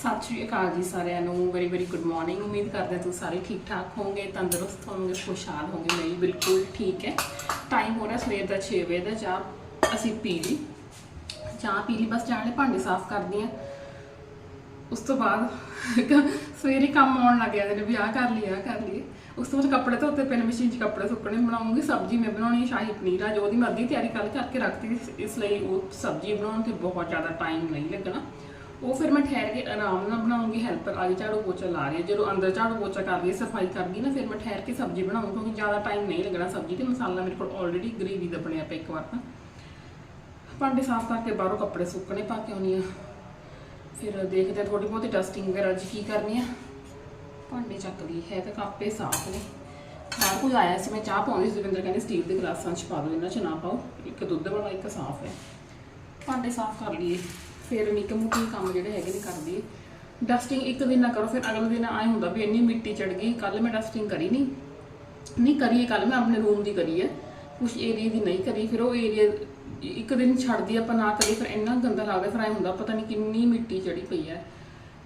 ਸਤਿ ਸ਼੍ਰੀ ਅਕਾਲ ਜੀ ਸਾਰਿਆਂ ਨੂੰ ਵੈਰੀ ਵੈਰੀ ਗੁੱਡ ਮਾਰਨਿੰਗ ਉਮੀਦ ਕਰਦੇ ਹਾਂ ਤੁਸੀਂ ਸਾਰੇ ਠੀਕ ਠਾਕ ਹੋਵੋਗੇ, ਤੰਦਰੁਸਤ ਹੋਵੋਗੇ, ਖੁਸ਼ਹਾਲ ਹੋਵੋਗੇ। ਮੈਂ ਬਿਲਕੁਲ ਠੀਕ ਹੈ। ਟਾਈਮ ਹੋ ਰਿਹਾ ਸਵੇਰ ਦਾ 6 ਵਜੇ ਦਾ, ਚਾਹ ਅਸੀਂ ਪੀ ਲਈ। ਚਾਹ ਪੀ ਲਈ, ਬਸ ਜਾਣੇ ਭਾਂਡੇ ਸਾਫ਼ ਕਰਦੀ ਆ ਉਸ ਤੋਂ ਬਾਅਦ ਸਵੇਰੇ ਕੰਮ ਆਉਣ ਲੱਗ ਜਾਂਦੇ ਨੇ, ਵੀ ਆਹ ਕਰ ਲਈ ਆਹ ਕਰ ਲਈ ਉਸ ਤੋਂ ਬਾਅਦ ਕੱਪੜੇ ਧੋਤੇ ਪੈਣ ਮਸ਼ੀਨ 'ਚ ਕੱਪੜੇ ਸੁੱਕਣੇ ਬਣਾਉਂਗੀ, ਸਬਜ਼ੀ ਮੈਂ ਬਣਾਉਣੀ, ਸ਼ਾਹੀ ਪਨੀਰ ਜੋ ਉਹਦੀ ਮੈਂ ਅੱਧੀ ਤਿਆਰੀ ਕੱਲ ਕਰਕੇ ਰੱਖਤੀ। ਇਸ ਲਈ ਉਹ ਸਬਜ਼ੀ ਬਣਾਉਣ ਤੇ ਬਹੁਤ ਜ਼ਿਆਦਾ ਟਾਈਮ ਨਹੀਂ ਲੱਗਣਾ। ਉਹ ਫਿਰ ਮੈਂ ਠਹਿਰ ਕੇ ਆਰਾਮ ਨਾਲ ਬਣਾਉਂਗੀ ਹੈਲਪਰ ਆ ਗਈ ਝਾੜੂ ਪੋਚਾ ਲਾ ਰਹੀ ਹਾਂ। ਜਦੋਂ ਅੰਦਰ ਝਾੜੂ ਪੋਚਾ ਕਰ ਰਹੀ ਸਫ਼ਾਈ ਕਰ ਗਈ ਨਾ, ਫਿਰ ਮੈਂ ਠਹਿਰ ਕੇ ਸਬਜ਼ੀ ਬਣਾਉਂਗੀ, ਕਿਉਂਕਿ ਜ਼ਿਆਦਾ ਟਾਈਮ ਨਹੀਂ ਲੱਗਣਾ ਸਬਜ਼ੀ ਤੇ। ਮਸਾਲਾ ਮੇਰੇ ਕੋਲ ਆਲਰੇਡੀ ਗ੍ਰੇਵੀ ਦਾ ਬਣਿਆ ਪਿਆ ਇੱਕ ਵਾਰ ਤਾਂ। ਭਾਂਡੇ ਸਾਫ਼ ਕਰਕੇ ਬਾਹਰੋਂ ਕੱਪੜੇ ਸੁੱਕਣੇ ਪਾ ਕੇ ਆਉਣੀ ਆ ਫਿਰ ਦੇਖਦੇ ਆ ਥੋੜੀ ਬਹੁਤੀ ਡਸਟਿੰਗ ਵਗੈਰਾ ਅੱਜ ਕੀ ਕਰਨੀ ਆ। ਭਾਂਡੇ ਚੱਕ ਚੱਕਦੀ ਹੈ ਤਾਂ ਕਾਪੇ ਸਾਫ਼ ਨੇ। ਬਾਹਰ ਕੋਈ ਆਇਆ ਸੀ, ਮੈਂ ਚਾਹ ਪਾਉਂਦੀ ਸੀ ਦਵਿੰਦਰ ਕਹਿੰਦੇ ਸਟੀਲ ਦੇ ਗਲਾਸਾਂ 'ਚ ਪਾ ਦਿਓ, ਇਹਨਾਂ 'ਚ ਨਾ ਪਾਓ। ਇੱਕ ਦੁੱਧ ਵਾਲਾ, ਇੱਕ ਸਾਫ਼ ਹੈ। ਭਾਂਡੇ ਸਾਫ਼ ਕਰ ਲਈਏ। ਫਿਰ ਨਿੱਕੇ ਮੁੱਕੇ ਕੰਮ ਜਿਹੜੇ ਹੈਗੇ ਨੇ ਕਰਦੀ ਡਸਟਿੰਗ ਇੱਕ ਦਿਨ ਨਾ ਕਰੋ, ਫਿਰ ਅਗਲੇ ਦਿਨ ਆਏ ਹੁੰਦਾ ਵੀ ਇੰਨੀ ਮਿੱਟੀ ਚੜ ਗਈ ਕੱਲ ਮੈਂ ਡਸਟਿੰਗ ਕਰੀ ਨਹੀਂ ਨਹੀਂ ਕਰੀਏ ਕੱਲ ਮੈਂ ਆਪਣੇ ਰੂਮ ਦੀ ਕਰੀ ਹੈ ਕੁਝ ਏਰੀਆ ਦੀ ਨਹੀਂ ਕਰੀ, ਫਿਰ ਉਹ ਏਰੀਆ ਇੱਕ ਦਿਨ ਛੱਡਦੀ ਆਪਾਂ ਨਾ ਕਰੀ ਫਿਰ ਇੰਨਾ ਗੰਦਾ ਲੱਗਦਾ, ਫਿਰ ਐ ਹੁੰਦਾ ਪਤਾ ਨਹੀਂ ਕਿੰਨੀ ਮਿੱਟੀ ਚੜੀ ਪਈ ਹੈ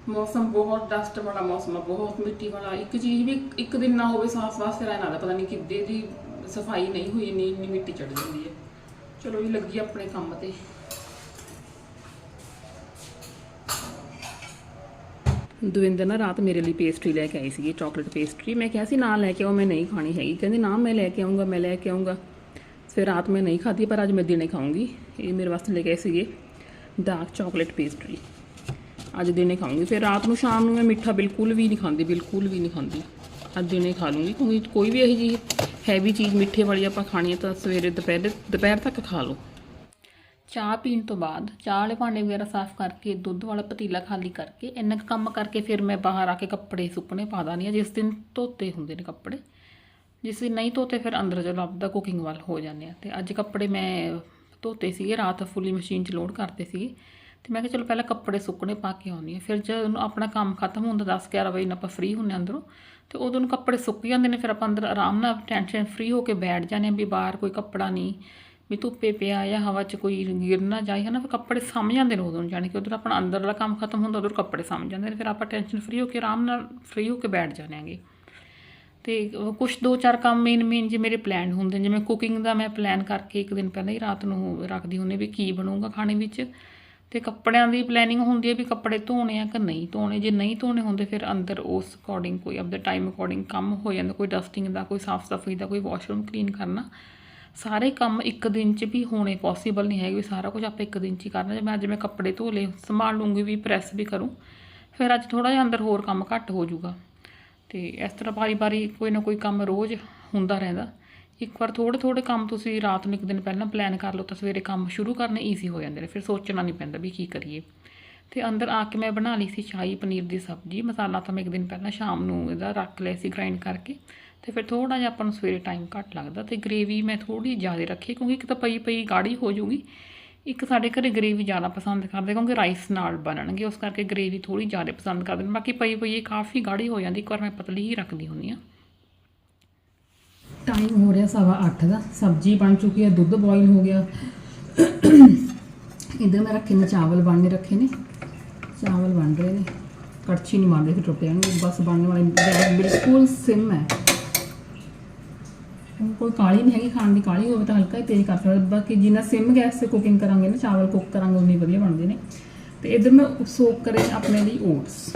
ਮੌਸਮ ਬਹੁਤ ਡਸਟ ਵਾਲਾ ਮੌਸਮ ਆ ਬਹੁਤ ਮਿੱਟੀ ਵਾਲਾ। ਇੱਕ ਚੀਜ਼ ਵੀ ਇੱਕ ਦਿਨ ਨਾ ਹੋਵੇ ਸਾਫ਼ ਸਾਫ਼, ਫਿਰ ਐ ਲੱਗਦਾ ਪਤਾ ਨਹੀਂ ਕਿੱਦੇ ਦੀ ਸਫ਼ਾਈ ਨਹੀਂ ਹੋਈ, ਇੰਨੀ ਇੰਨੀ ਮਿੱਟੀ ਚੜ ਜਾਂਦੀ ਹੈ ਚਲੋ ਜੀ, ਲੱਗੀ ਆਪਣੇ ਕੰਮ ਤੇ। ਦਵਿੰਦਰ ਨਾ ਰਾਤ ਮੇਰੇ ਲਈ ਪੇਸਟਰੀ ਲੈ ਕੇ ਆਈ ਸੀਗੀ ਚਾਕਲੇਟ ਪੇਸਟਰੀ ਮੈਂ ਕਿਹਾ ਸੀ, ਨਾ ਲੈ ਕੇ ਆਓ, ਮੈਂ ਨਹੀਂ ਖਾਣੀ ਹੈਗੀ। ਕਹਿੰਦੇ, ਨਾ, ਮੈਂ ਲੈ ਕੇ ਆਉਂਗਾ ਮੈਂ ਲੈ ਕੇ ਆਉਂਗਾ ਫਿਰ ਰਾਤ ਮੈਂ ਨਹੀਂ ਖਾਧੀ, ਪਰ ਅੱਜ ਮੈਂ ਦਿਨੇ ਖਾਊਂਗੀ। ਇਹ ਮੇਰੇ ਵਾਸਤੇ ਲੈ ਕੇ ਆਏ ਸੀਗੇ ਡਾਰਕ ਚਾਕਲੇਟ ਪੇਸਟਰੀ ਅੱਜ ਦਿਨੇ ਖਾਊਂਗੀ। ਫਿਰ ਰਾਤ ਨੂੰ ਸ਼ਾਮ ਨੂੰ ਮੈਂ ਮਿੱਠਾ ਬਿਲਕੁਲ ਵੀ ਨਹੀਂ ਖਾਂਦੀ, ਬਿਲਕੁਲ ਵੀ ਨਹੀਂ ਖਾਂਦੀ। ਅੱਜ ਦਿਨੇ ਖਾ ਲੂੰਗੀ, ਕਿਉਂਕਿ ਕੋਈ ਵੀ ਇਹੋ ਜਿਹੀ ਹੈਵੀ ਚੀਜ਼ ਮਿੱਠੇ ਵਾਲੀ ਆਪਾਂ ਖਾਣੀ ਹੈ ਤਾਂ ਸਵੇਰੇ, ਦੁਪਹਿਰ ਦੁਪਹਿਰ ਤੱਕ ਖਾ ਲਓ। ਚਾਹ ਪੀਣ ਤੋਂ ਬਾਅਦ ਚਾਹ ਵਾਲੇ ਭਾਂਡੇ ਵਗੈਰਾ ਸਾਫ਼ ਕਰਕੇ, ਦੁੱਧ ਵਾਲਾ ਪਤੀਲਾ ਖਾਲੀ ਕਰਕੇ, ਇੰਨਾ ਕੁ ਕੰਮ ਕਰਕੇ ਫਿਰ ਮੈਂ ਬਾਹਰ ਆ ਕੇ ਕੱਪੜੇ ਸੁੱਕਣੇ ਪਾ ਦਾਨੀ ਆ ਜਿਸ ਦਿਨ ਧੋਤੇ ਹੁੰਦੇ ਨੇ ਕੱਪੜੇ। ਜਿਸ ਦਿਨ ਨਹੀਂ ਧੋਤੇ ਫਿਰ ਅੰਦਰ ਜਦੋਂ ਆਪਦਾ ਕੁਕਿੰਗ ਵੱਲ ਹੋ ਜਾਂਦੇ ਆ ਤੇ ਅੱਜ ਕੱਪੜੇ ਮੈਂ ਧੋਤੇ ਸੀਗੇ, ਰਾਤ ਫੁੱਲੀ ਮਸ਼ੀਨ 'ਚ ਲੋਡ ਕਰਤੇ ਸੀਗੇ। ਤੇ ਮੈਂ ਕਿਹਾ ਚਲੋ ਪਹਿਲਾਂ ਕੱਪੜੇ ਸੁੱਕਣੇ ਪਾ ਕੇ ਆਉਂਦੀ ਆ ਫਿਰ ਜਦੋਂ ਆਪਣਾ ਕੰਮ ਖਤਮ ਹੁੰਦਾ 10 11 ਵਜੇ ਨਾਲ ਆਪਾਂ ਫ੍ਰੀ ਹੁੰਨੇ ਅੰਦਰੋਂ, ਤੇ ਉਦੋਂ ਨੂੰ ਕੱਪੜੇ ਸੁੱਕ ਜਾਂਦੇ ਨੇ, ਫਿਰ ਆਪਾਂ ਅੰਦਰ ਆਰਾਮ ਨਾਲ ਟੈਨਸ਼ਨ ਫ੍ਰੀ ਹੋ ਕੇ ਬੈਠ ਜਾਂਦੇ ਆ ਵੀ ਬਾਹਰ ਕੋਈ ਕੱਪੜਾ ਨਹੀਂ। ਵੀ ਧੁੱਪੇ ਪਿਆ ਜਾਂ ਹਵਾ 'ਚ ਕੋਈ ਗਿਰ ਨਾ ਜਾਏ ਹਨਾ ਫਿਰ ਕੱਪੜੇ ਸਮ ਜਾਂਦੇ ਨੇ ਉਦੋਂ ਜਾਣੀ ਕਿ ਉਧਰ ਆਪਣਾ ਅੰਦਰਲਾ ਕੰਮ ਖਤਮ ਹੁੰਦਾ ਉਧਰ ਕੱਪੜੇ ਸਮ ਜਾਂਦੇ ਨੇ ਫਿਰ ਆਪਾਂ ਟੈਨਸ਼ਨ ਫਰੀ ਹੋ ਕੇ ਆਰਾਮ ਨਾਲ ਫਰੀ ਹੋ ਕੇ ਬੈਠ ਜਾਂਦੇ ਆਂਗੇ ਤੇ ਕੁਝ ਦੋ ਚਾਰ ਕੰਮ ਮੇਨ ਮੇਨ ਜੇ ਮੇਰੇ ਪਲਾਨ ਹੁੰਦੇ ਨੇ, ਜਿਵੇਂ ਕੁਕਿੰਗ ਦਾ ਮੈਂ ਪਲਾਨ ਕਰਕੇ ਇੱਕ ਦਿਨ ਪਹਿਲਾਂ ਹੀ ਰਾਤ ਨੂੰ ਰੱਖਦੀ ਹੁੰਦੀ ਵੀ ਕੀ ਬਣੂਗਾ ਖਾਣੇ ਵਿੱਚ। ਤੇ ਕੱਪੜਿਆਂ ਦੀ ਪਲੈਨਿੰਗ ਹੁੰਦੀ ਹੈ ਵੀ ਕੱਪੜੇ ਧੋਣੇ ਆ ਕਿ ਨਹੀਂ ਧੋਣੇ ਜੇ ਨਹੀਂ ਧੋਣੇ ਹੁੰਦੇ ਫਿਰ ਅੰਦਰ ਉਸ ਅਕੋਰਡਿੰਗ ਕੋਈ ਆਪਦੇ ਟਾਈਮ ਅਕੋਰਡਿੰਗ ਕੰਮ ਹੋ ਜਾਂਦਾ ਕੋਈ ਡਸਟਿੰਗ ਦਾ ਕੋਈ ਸਾਫ਼ ਸਫ਼ਾਈ ਦਾ ਕੋਈ ਵਾਸ਼ਰੂਮ ਕਲੀਨ ਕਰਨਾ। ਸਾਰੇ ਕੰਮ ਇੱਕ ਦਿਨ 'ਚ ਵੀ ਹੋਣੇ ਪੋਸੀਬਲ ਨਹੀਂ ਹੈਗੇ, ਵੀ ਸਾਰਾ ਕੁਝ ਆਪਾਂ ਇੱਕ ਦਿਨ 'ਚ ਹੀ ਕਰਨਾ। ਜੇ ਮੈਂ ਅੱਜ ਮੈਂ ਕੱਪੜੇ ਧੋ ਲਏ, ਸੰਭਾਲ ਲੂੰਗੀ ਵੀ ਪ੍ਰੈਸ ਵੀ ਕਰੂੰ, ਫਿਰ ਅੱਜ ਥੋੜਾ ਜਿਹਾ ਅੰਦਰ ਹੋਰ ਕੰਮ ਘੱਟ ਹੋ ਜਾਊਗਾ। ਤੇ ਇਸ ਤਰ੍ਹਾਂ ਵਾਰੀ-ਵਾਰੀ ਕੋਈ ਨਾ ਕੋਈ ਕੰਮ ਰੋਜ਼ ਹੁੰਦਾ ਰਹਿੰਦਾ। ਇੱਕ ਵਾਰ ਥੋੜੇ ਥੋੜੇ ਕੰਮ ਤੁਸੀਂ ਰਾਤ ਨੂੰ ਇੱਕ ਦਿਨ ਪਹਿਲਾਂ ਪਲਾਨ ਕਰ ਲਓ ਤਾਂ ਸਵੇਰੇ ਕੰਮ ਸ਼ੁਰੂ ਕਰਨੇ ਈਜ਼ੀ ਹੋ ਜਾਂਦੇ ਨੇ, ਫਿਰ ਸੋਚਣਾ ਨਹੀਂ ਪੈਂਦਾ ਵੀ ਕੀ ਕਰੀਏ। ਤੇ ਅੰਦਰ ਆ ਕੇ ਮੈਂ ਬਣਾ ਲਈ ਸੀ ਸ਼ਾਹੀ ਪਨੀਰ ਦੀ ਸਬਜ਼ੀ, ਮਸਾਲਾ ਤਾਂ ਮੈਂ ਇੱਕ ਦਿਨ ਪਹਿਲਾਂ ਸ਼ਾਮ ਨੂੰ ਇਹਦਾ ਰੱਖ ਲਿਆ ਸੀ ਗ੍ਰਾਈਂਡ ਕਰਕੇ। ਤੇ ਫਿਰ ਥੋੜਾ ਜਿਹਾ ਆਪਾਂ ਨੂੰ ਸਵੇਰੇ ਟਾਈਮ ਘੱਟ ਲੱਗਦਾ ਤੇ ਗ੍ਰੇਵੀ ਮੈਂ ਥੋੜੀ ਜ਼ਿਆਦਾ ਰੱਖੀ ਕਿਉਂਕਿ ਇੱਕ ਤਾਂ ਪਈ ਪਈ ਗਾੜੀ ਹੋ ਜੂਗੀ ਇੱਕ ਸਾਡੇ ਘਰੇ ਗ੍ਰੇਵੀ ਜ਼ਿਆਦਾ ਪਸੰਦ ਕਰਦੇ ਕਿਉਂਕਿ ਰਾਈਸ ਨਾਲ ਬਣਨਗੇ, ਉਸ ਕਰਕੇ ਗ੍ਰੇਵੀ ਥੋੜੀ ਜ਼ਿਆਦਾ ਪਸੰਦ ਕਰਦੇ ਨੇ। ਬਾਕੀ ਪਈ ਪਈ ਇਹ ਕਾਫੀ ਗਾੜੀ ਹੋ ਜਾਂਦੀ, ਇੱਕ ਵਾਰ ਮੈਂ ਪਤਲੀ ਹੀ ਰੱਖਦੀ ਹੁੰਦੀ ਆ ਟਾਈਮ ਹੋ ਰਿਹਾ ਸਵਾ 8 ਦਾ, ਸਬਜ਼ੀ ਬਣ ਚੁੱਕੀ ਹੈ, ਦੁੱਧ ਬੋਇਲ ਹੋ ਗਿਆ। ਇਧਰ ਮੈਂ ਰੱਖੇ ਨੇ ਚਾਵਲ, ਬਣਨੇ ਰੱਖੇ ਨੇ। ਚਾਵਲ ਬਣ ਰਹੇ ਨੇ। ਕੜਛੀ ਨਹੀਂ ਮਾਰਦੇ, ਫਿਰ ਟੁੱਟ ਜਾਣਗੇ। ਬਸ ਬਣਨ ਵਾਲੇ, ਬਿਲਕੁਲ ਸਿਮ ਹੈ। ਕੋਈ ਕਾਲੀ ਨਹੀਂ ਹੈਗੀ, ਖਾਣ ਦੀ ਕਾਲੀ ਹੋਵੇ ਤਾਂ ਹਲਕਾ ਹੀ ਤੇਜ਼ ਕਰ ਸਕਦਾ। ਬਾਕੀ ਜਿੰਨਾ ਸਿਮ ਗੈਸ ਤੇ ਕੁਕਿੰਗ ਕਰਾਂਗੇ ਨਾ, ਚਾਵਲ ਕੁੱਕ ਕਰਾਂਗੇ, ਉਨੀ ਵਧੀਆ ਬਣਦੇ ਨੇ। ਤੇ ਇਧਰ ਮੈਂ ਸੋਕ ਕਰੇ ਆਪਣੇ ਲਈ ਓਟਸ